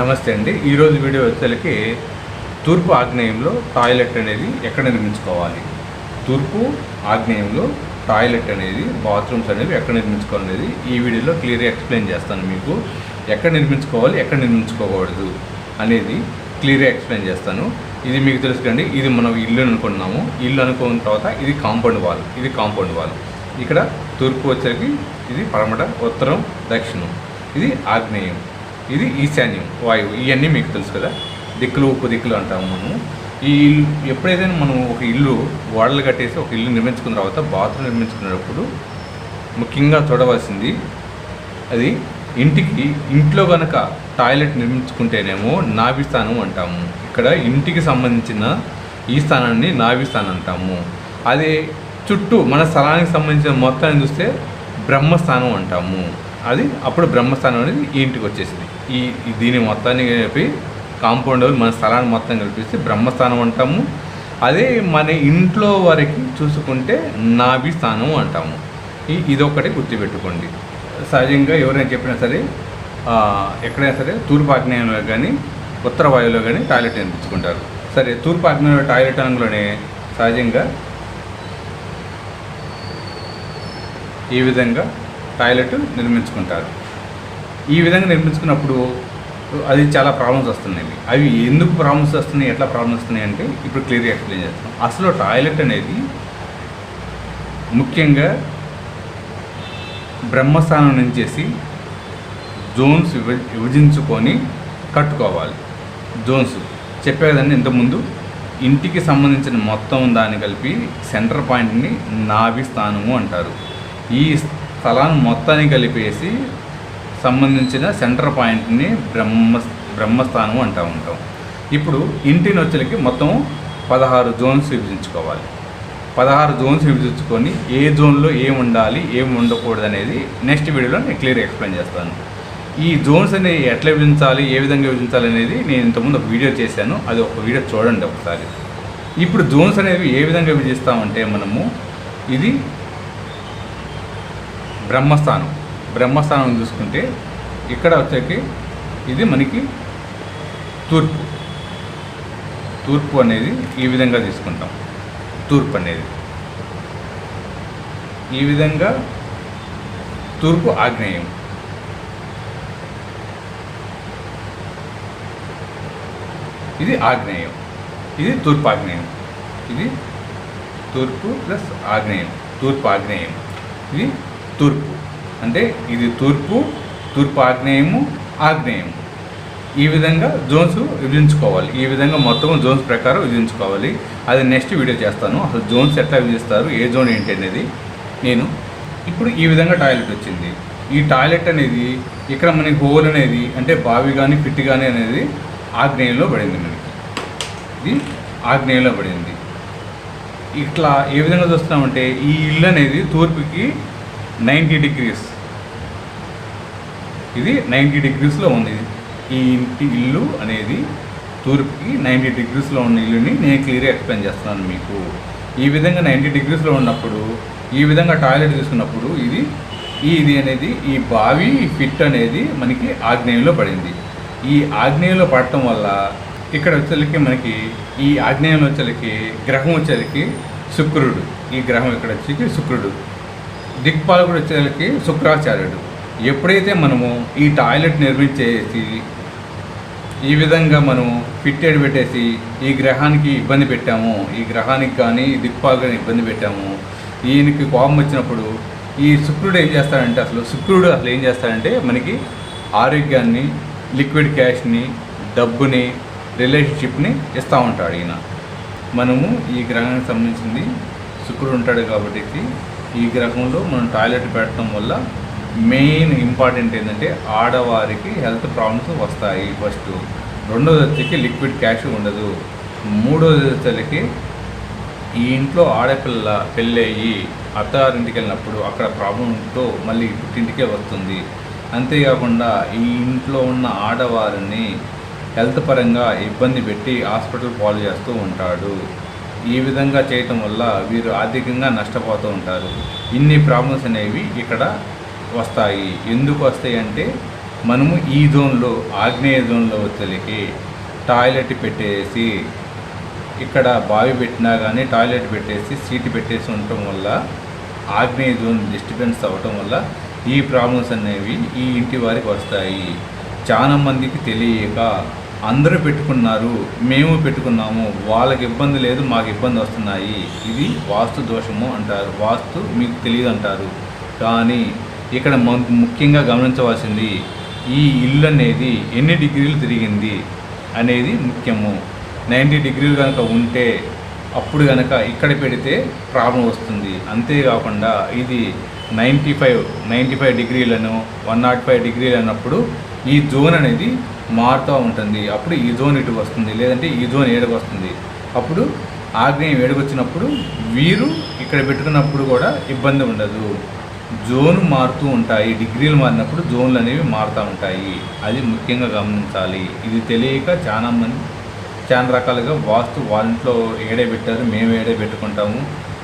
నమస్తే అండి. ఈరోజు వీడియో వచ్చేసరికి తూర్పు ఆగ్నేయంలో టాయిలెట్ అనేది ఎక్కడ నిర్మించుకోవాలి? తూర్పు ఆగ్నేయంలో టాయిలెట్ అనేది బాత్రూమ్స్ అనేవి ఎక్కడ నిర్మించుకోవాలి అనేది ఈ వీడియోలో క్లియర్గా ఎక్స్ప్లెయిన్ చేస్తాను మీకు. ఎక్కడ నిర్మించుకోవాలి ఎక్కడ నిర్మించుకోకూడదు అనేది క్లియర్గా ఎక్స్ప్లెయిన్ చేస్తాను. ఇది మీకు తెలుసు కండి ఇది మనం ఇల్లు అనుకున్నాము ఇల్లు అనుకున్న తర్వాత ఇది కాంపౌండ్ వాల్ ఇది కాంపౌండ్ వాల్. ఇక్కడ తూర్పు వచ్చేసరికి ఇది పడమట ఉత్తరం దక్షిణం. ఇది ఆగ్నేయం. ఇది ఈశాన్యం. వాయువు ఇవన్నీ మీకు తెలుసు కదా? దిక్కులు ఉప్పు దిక్కులు అంటాము మనము. ఈ ఇల్లు ఎప్పుడైతే మనం ఒక ఇల్లు గోడలు కట్టేసి ఒక ఇల్లు నిర్మించుకున్న తర్వాత బాత్రూమ్ నిర్మించుకునేటప్పుడు ముఖ్యంగా చూడవలసింది అది ఇంటికి ఇంట్లో కనుక టాయిలెట్ నిర్మించుకుంటేనేమో నాభి స్థానం అంటాము. ఇక్కడ ఇంటికి సంబంధించిన ఈ స్థానాన్ని నాభి స్థానం అంటాము. అదే చుట్టూ మన స్థలానికి సంబంధించిన మొత్తాన్ని చూస్తే బ్రహ్మస్థానం అంటాము. అది అప్పుడు బ్రహ్మస్థానం అనేది ఈ ఇంటికి వచ్చేసింది. ఈ దీని మొత్తాన్ని కలిపి కాంపౌండ్ మన స్థలాన్ని మొత్తం కలిపేసి బ్రహ్మస్థానం అంటాము. అదే మన ఇంట్లో వరకు చూసుకుంటే నాభి స్థానం అంటాము. ఈ ఇదొకటి గుర్తుపెట్టుకోండి. సహజంగా ఎవరైనా చెప్పినా సరే ఎక్కడైనా సరే తూర్పు ఆగ్నేయంలో కానీ ఉత్తర వాయువులో కానీ టాయిలెట్ అనిపించుకుంటారు సరే తూర్పు ఆగ్నేయంలో టాయిలెట్ అనగానే సహజంగా ఈ విధంగా టాయిలెట్ నిర్మించుకుంటారు. ఈ విధంగా నిర్మించుకున్నప్పుడు అది చాలా ప్రాబ్లమ్స్ వస్తున్నాయి. అవి ఎందుకు ప్రాబ్లమ్స్ వస్తున్నాయి? ఎట్లా ప్రాబ్లమ్స్ వస్తున్నాయి అంటే ఇప్పుడు క్లియర్గా ఎక్స్ప్లెయిన్ చేస్తాం అసలు టాయిలెట్ అనేది ముఖ్యంగా బ్రహ్మస్థానం నుంచేసి జోన్స్ విభ విభజించుకొని కట్టుకోవాలి. జోన్స్ చెప్పేదాన్ని ఇంతకుముందు ఇంటికి సంబంధించిన మొత్తం దాన్ని కలిపి సెంటర్ పాయింట్ని నాభి స్థానము అంటారు. ఈ స్థలాన్ని మొత్తాన్ని కలిపేసి సంబంధించిన సెంటర్ పాయింట్ని బ్రహ్మ బ్రహ్మస్థానం అంటూ ఉంటాం. ఇప్పుడు ఇంటిని వచ్చేకి మొత్తం పదహారు జోన్స్ విభజించుకోవాలి. పదహారు జోన్స్ విభజించుకొని ఏ జోన్లో ఏం ఉండాలి ఏం ఉండకూడదు అనేది నెక్స్ట్ వీడియోలో నేను క్లియర్గా ఎక్స్ప్లెయిన్ చేస్తాను. ఈ జోన్స్ అనేవి ఎట్లా విభజించాలి ఏ విధంగా విభజించాలి అనేది నేను ఇంతకుముందు ఒక వీడియో చేశాను. అది ఒక వీడియో చూడండి ఒకసారి. ఇప్పుడు జోన్స్ అనేవి ఏ విధంగా విభజిస్తామంటే మనము ఇది బ్రహ్మస్థానం. బ్రహ్మస్థానం చూసుకుంటే ఇక్కడ వచ్చేకి ఇది మనకి తూర్పు. తూర్పు అనేది ఈ విధంగా తీసుకుంటాం. తూర్పు అనేది. ఈ విధంగా తూర్పు ఆగ్నేయం. ఇది ఆగ్నేయం. ఇది తూర్పు ఆగ్నేయం. ఇది తూర్పు ప్లస్ ఆగ్నేయం. తూర్పు ఆగ్నేయం. ఇది తూర్పు. అంటే ఇది తూర్పు తూర్పు ఆగ్నేయము ఆగ్నేయం ఈ విధంగా జోన్స్ విభజించుకోవాలి. ఈ విధంగా మొత్తం జోన్స్ ప్రకారం విభజించుకోవాలి. అది నెక్స్ట్ వీడియో చేస్తాను. అసలు జోన్స్ ఎట్లా విభజిస్తారు? ఏ జోన్ ఏంటి అనేది నేను ఇప్పుడు ఈ విధంగా టాయిలెట్ వచ్చింది. ఈ టాయిలెట్ అనేది ఇక్కడ మనకి హోల్ అనేది అంటే బావి కానీ పిట్టి కానీ అనేది ఆగ్నేయంలో పడింది మనకి. ఇది ఆగ్నేయంలో పడింది. ఇట్లా ఏ విధంగా చూస్తున్నామంటే ఈ ఇల్లు అనేది తూర్పుకి నైంటీ డిగ్రీస్. ఇది నైంటీ డిగ్రీస్లో ఉంది. ఈ ఇంటి ఇల్లు అనేది తూర్పుకి నైంటీ డిగ్రీస్లో ఉన్న ఇల్లుని నేను క్లియర్గా ఎక్స్ప్లెయిన్ చేస్తున్నాను మీకు. ఈ విధంగా నైంటీ డిగ్రీస్లో ఉన్నప్పుడు ఈ విధంగా టాయిలెట్ తీసుకున్నప్పుడు ఇది ఈ ఇది అనేది ఈ బావి ఫిట్ అనేది మనకి ఆగ్నేయంలో పడింది. ఈ ఆగ్నేయంలో పడటం వల్ల ఇక్కడ వచ్చేసరికి మనకి ఈ ఆగ్నేయంలో వచ్చేసరికి గ్రహం వచ్చేసరికి శుక్రుడు. ఈ గ్రహం ఇక్కడ వచ్చేసి శుక్రుడు. దిక్పాలకుడు వచ్చేసరికి శుక్రాచార్యుడు. ఎప్పుడైతే మనము ఈ టాయిలెట్ నిర్మించేసి ఈ విధంగా మనం ఫిట్టెడ్ పెట్టేసి ఈ గ్రహానికి ఇబ్బంది పెట్టాము ఈ గ్రహానికి కానీ ఈ దిక్పాలకుని ఇబ్బంది పెట్టాము ఈయనకి కోపం వచ్చినప్పుడు ఈ శుక్రుడు ఏం చేస్తాడంటే అసలు శుక్రుడు అసలు ఏం చేస్తాడంటే మనకి ఆరోగ్యాన్ని లిక్విడ్ క్యాష్ని డబ్బుని రిలేషన్షిప్ని ఇస్తూ ఉంటాడు ఈయన. మనము ఈ గ్రహానికి సంబంధించింది శుక్రుడు ఉంటాడు కాబట్టి ఈ గ్రహంలో మనం టాయిలెట్ పెట్టడం వల్ల మెయిన్ ఇంపార్టెంట్ ఏంటంటే ఆడవారికి హెల్త్ ప్రాబ్లమ్స్ వస్తాయి ఫస్ట్. రెండోది వచ్చేకి లిక్విడ్ క్యాష్ ఉండదు. మూడోది వచ్చేసరికి ఈ ఇంట్లో ఆడపిల్ల పెళ్ళయ్యి అత్తారింటికి వెళ్ళినప్పుడు అక్కడ ప్రాబ్లంతో మళ్ళీ పుట్టింటికే వస్తుంది. అంతేకాకుండా ఈ ఇంట్లో ఉన్న ఆడవారిని హెల్త్ పరంగా ఇబ్బంది పెట్టి హాస్పిటల్ పాలు చేస్తూ ఉంటాడు. ఈ విధంగా చేయటం వల్ల వీరు ఆర్థికంగా నష్టపోతూ ఉంటారు. ఇన్ని ప్రాబ్లమ్స్ అనేవి ఇక్కడ వస్తాయి. ఎందుకు వస్తాయి అంటే మనము ఈ జోన్లో ఆగ్నేయ జోన్లో వచ్చలికి టాయిలెట్ పెట్టేసి ఇక్కడ బావి పెట్టినా కానీ టాయిలెట్ పెట్టేసి సీట్ పెట్టేసి ఉండటం వల్ల ఆగ్నేయ జోన్ డిస్టర్బెన్స్ అవ్వటం వల్ల ఈ ప్రాబ్లమ్స్ అనేవి ఈ ఇంటి వారికి వస్తాయి. చాలా మందికి తెలియక అందరూ పెట్టుకున్నారు మేము పెట్టుకున్నాము వాళ్ళకి ఇబ్బంది లేదు మాకు ఇబ్బంది వస్తున్నాయి. ఇది వాస్తు దోషము అంటారు. వాస్తు మీకు తెలియదు అంటారు. కానీ ఇక్కడ ముఖ్యంగా గమనించవలసింది ఈ ఇల్లు అనేది ఎన్ని డిగ్రీలు తిరిగింది అనేది ముఖ్యము. నైంటీ డిగ్రీలు కనుక ఉంటే అప్పుడు కనుక ఇక్కడ పెడితే ప్రాబ్లం వస్తుంది. అంతేకాకుండా ఇది నైంటీ ఫైవ్ నైంటీ ఫైవ్ డిగ్రీలను వన్ నాట్ ఫైవ్ డిగ్రీలు అన్నప్పుడు ఈ జోన్ అనేది మారుతూ ఉంటుంది. అప్పుడు ఈ జోన్ ఇటు వస్తుంది లేదంటే ఈ జోన్ ఏడుకు వస్తుంది. అప్పుడు ఆగ్నేయం ఏడుకు వచ్చినప్పుడు వీరు ఇక్కడ పెట్టుకున్నప్పుడు కూడా ఇబ్బంది ఉండదు. జోన్ మారుతూ ఉంటాయి. డిగ్రీలు మారినప్పుడు జోన్లు అనేవి మారుతూ ఉంటాయి. అది ముఖ్యంగా గమనించాలి. ఇది తెలియక చాలా మంది చాలా రకాలుగా వాస్తు వాళ్ళ ఇంట్లో ఏడే పెట్టారు మేము ఏడే పెట్టుకుంటాము.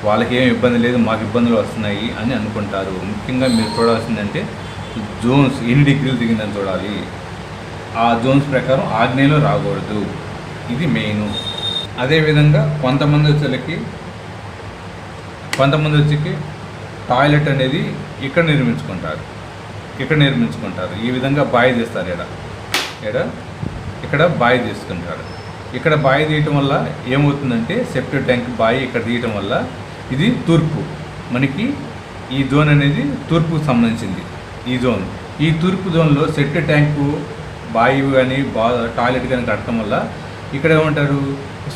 వాళ్ళకి ఏం ఇబ్బంది లేదు మాకు ఇబ్బందులు వస్తున్నాయి అని అనుకుంటారు. ముఖ్యంగా మీరు చూడాల్సిందంటే జోన్స్ ఎన్ని డిగ్రీలు దిగిందని చూడాలి. ఆ జోన్స్ ప్రకారం ఆగ్నేయలో రాకూడదు. ఇది మెయిన్. అదేవిధంగా కొంతమంది వచ్చేకి కొంతమంది వచ్చేకి టాయిలెట్ అనేది ఇక్కడ నిర్మించుకుంటారు. ఇక్కడ నిర్మించుకుంటారు. ఈ విధంగా బావి తీస్తారు ఇక్కడ ఇక్కడ ఇక్కడ బావి తీసుకుంటారు. ఇక్కడ బావి తీయటం వల్ల ఏమవుతుందంటే సెప్టిక్ ట్యాంక్ బావి ఇక్కడ తీయటం వల్ల ఇది తూర్పు. మనకి ఈ జోన్ అనేది తూర్పుకు సంబంధించింది. ఈ జోన్. ఈ తూర్పు జోన్లో సెప్టిక్ ట్యాంకు బావి కానీ బా టాయిలెట్ కానీ కట్టడం వల్ల ఇక్కడ ఏమంటారు?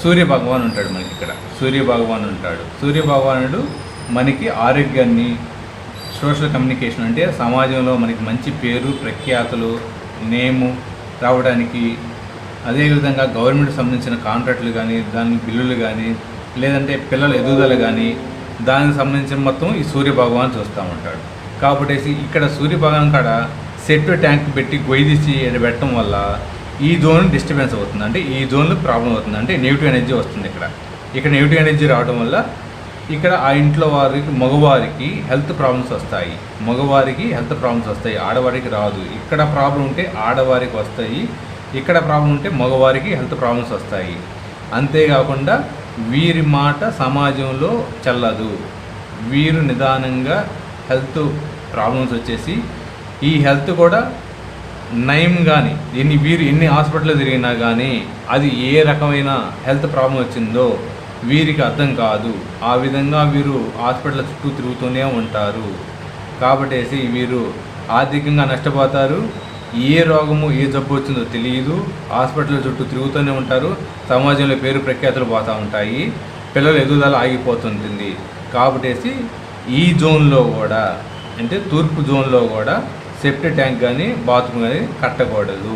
సూర్య భగవాన్ ఉంటాడు మనకి ఇక్కడ. సూర్య భగవాన్ ఉంటాడు. సూర్య భగవానుడు మనకి ఆరోగ్యాన్ని సోషల్ కమ్యూనికేషన్ అంటే సమాజంలో మనకి మంచి పేరు ప్రఖ్యాతులు నేము రావడానికి అదేవిధంగా గవర్నమెంట్ సంబంధించిన కాంట్రాక్టులు కానీ దాని బిల్లులు కానీ లేదంటే పిల్లల ఎదుగుదల కానీ దానికి సంబంధించిన మొత్తం ఈ సూర్య భగవాన్ చూస్తూ ఉంటాడు. కాబట్టి ఇక్కడ సూర్య భగవాన్ కాడ సెట్ ట్యాంక్ పెట్టి గొయ్యి తీసి పెట్టడం వల్ల ఈ జోన్ డిస్టర్బెన్స్ అవుతుంది. అంటే ఈ జోన్లో ప్రాబ్లం అవుతుంది. అంటే నెగిటివ్ ఎనర్జీ వస్తుంది ఇక్కడ. ఇక్కడ నెగిటివ్ ఎనర్జీ రావడం వల్ల ఇక్కడ ఆ ఇంట్లో వారికి మగవారికి హెల్త్ ప్రాబ్లమ్స్ వస్తాయి. మగవారికి హెల్త్ ప్రాబ్లమ్స్ వస్తాయి. ఆడవారికి రాదు. ఇక్కడ ప్రాబ్లం ఉంటే ఆడవారికి వస్తాయి. ఇక్కడ ప్రాబ్లం ఉంటే మగవారికి హెల్త్ ప్రాబ్లమ్స్ వస్తాయి. అంతేకాకుండా వీరి మాట సమాజంలో చల్లదు. వీరు నిదానంగా హెల్త్ ప్రాబ్లమ్స్ వచ్చేసి ఈ హెల్త్ కూడా నయం కానీ ఎన్ని వీరు ఎన్ని హాస్పిటల్ తిరిగినా కానీ అది ఏ రకమైన హెల్త్ ప్రాబ్లం వచ్చిందో వీరికి అర్థం కాదు. ఆ విధంగా వీరు హాస్పిటల్ చుట్టూ తిరుగుతూనే ఉంటారు. కాబట్టేసి వీరు ఆర్థికంగా నష్టపోతారు. ఏ రోగము ఏ జబ్బు వచ్చిందో తెలియదు. హాస్పిటల్ చుట్టూ తిరుగుతూనే ఉంటారు. సమాజంలో పేరు ప్రఖ్యాతులు పోతూ ఉంటాయి. పిల్లల ఎదుగుదల ఆగిపోతుంటుంది. కాబట్టేసి ఈ జోన్లో కూడా అంటే తూర్పు జోన్లో కూడా సెప్టి ట్యాంక్ కానీ బాత్రూమ్ కానీ కట్టకూడదు.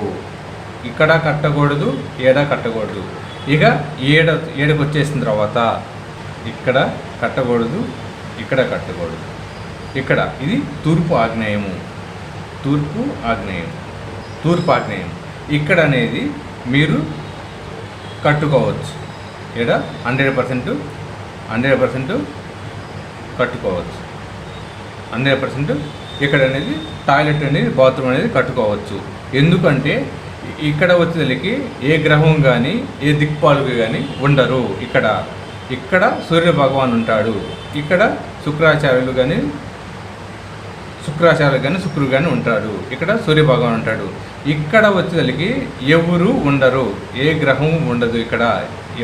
ఇక్కడ కట్టకూడదు ఏడా కట్టకూడదు. ఇక ఏడ ఏడకు వచ్చేసిన తర్వాత ఇక్కడ కట్టకూడదు ఇక్కడ కట్టకూడదు. ఇక్కడ ఇది తూర్పు ఆగ్నేయము. తూర్పు ఆగ్నేయం. తూర్పు ఆగ్నేయం. ఇక్కడ అనేది మీరు కట్టుకోవచ్చు. ఇక్కడ హండ్రెడ్ పర్సెంట్ హండ్రెడ్ పర్సెంట్ కట్టుకోవచ్చు. హండ్రెడ్ పర్సెంట్ ఇక్కడ అనేది టాయిలెట్ అనేది బాత్రూమ్ అనేది కట్టుకోవచ్చు. ఎందుకంటే ఇక్కడ వచ్చేసరికి ఏ గ్రహం కానీ ఏ దిక్పాలుగు కానీ ఉండరు ఇక్కడ. ఇక్కడ సూర్య భగవాన్ ఉంటాడు. ఇక్కడ శుక్రాచార్యులు కానీ శుక్రాచార్యులు కానీ శుక్రుడు కానీ ఉంటాడు ఇక్కడ సూర్య భగవాన్ ఉంటాడు. ఇక్కడ వచ్చేసరికి ఎవరు ఉండరు. ఏ గ్రహం ఉండదు ఇక్కడ.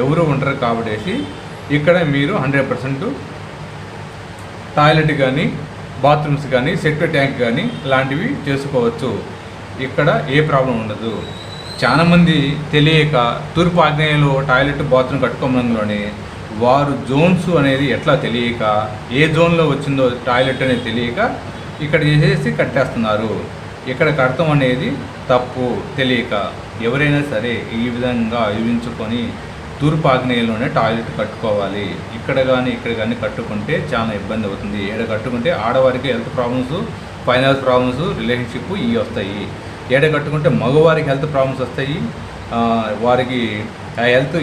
ఎవరు ఉండరు కాబట్టి ఇక్కడ మీరు హండ్రెడ్ పర్సెంట్ టాయిలెట్ కానీ బాత్రూమ్స్ కానీ సెట్ ట్యాంక్ కానీ లాంటివి చేసుకోవచ్చు. ఇక్కడ ఏ ప్రాబ్లం ఉండదు. చాలామంది తెలియక తూర్పు ఆగ్నేయంలో టాయిలెట్ బాత్రూమ్ కట్టుకోవడంలోనే వారు జోన్స్ అనేది ఎట్లా తెలియక ఏ జోన్లో వచ్చిందో టాయిలెట్ అనేది తెలియక ఇక్కడ చేసేసి కట్టేస్తున్నారు. ఇక్కడ కడతాం అనేది తప్పు తెలియక ఎవరైనా సరే ఈ విధంగా ఊహించుకొని తూర్పు ఆగ్నేయంలోనే టాయిలెట్ కట్టుకోవాలి. ఇక్కడ కానీ ఇక్కడ కానీ కట్టుకుంటే చాలా ఇబ్బంది అవుతుంది. ఏడ కట్టుకుంటే ఆడవారికి health problems finance problems relationship ఇవి వస్తాయి. ఏడ కట్టుకుంటే మగవారికి హెల్త్ ప్రాబ్లమ్స్ వస్తాయి. వారికి ఆ హెల్త్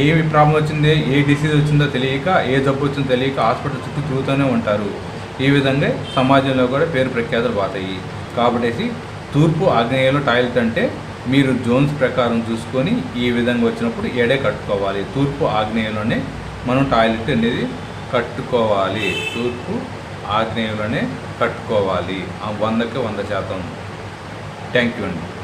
ఏ ప్రాబ్లం వచ్చిందో ఏ డిసీజ్ వచ్చిందో తెలియక ఏ జబ్బు వచ్చిందో తెలియక హాస్పిటల్ చుట్టూ తిరుగుతూనే ఉంటారు. ఈ విధంగా సమాజంలో కూడా పేరు ప్రఖ్యాతులు పోతాయి. కాబట్టి తూర్పు ఆగ్నేయంలో టాయిలెట్ అంటే మీరు జోన్స్ ప్రకారం చూసుకొని ఈ విధంగా వచ్చినప్పుడు ఎడే కట్టుకోవాలి. తూర్పు ఆగ్నేయంలోనే మనం టాయిలెట్ అనేది కట్టుకోవాలి. తూర్పు ఆగ్నేయంలోనే కట్టుకోవాలి. ఆ వందకి వంద శాతం. థ్యాంక్ యూ అండి.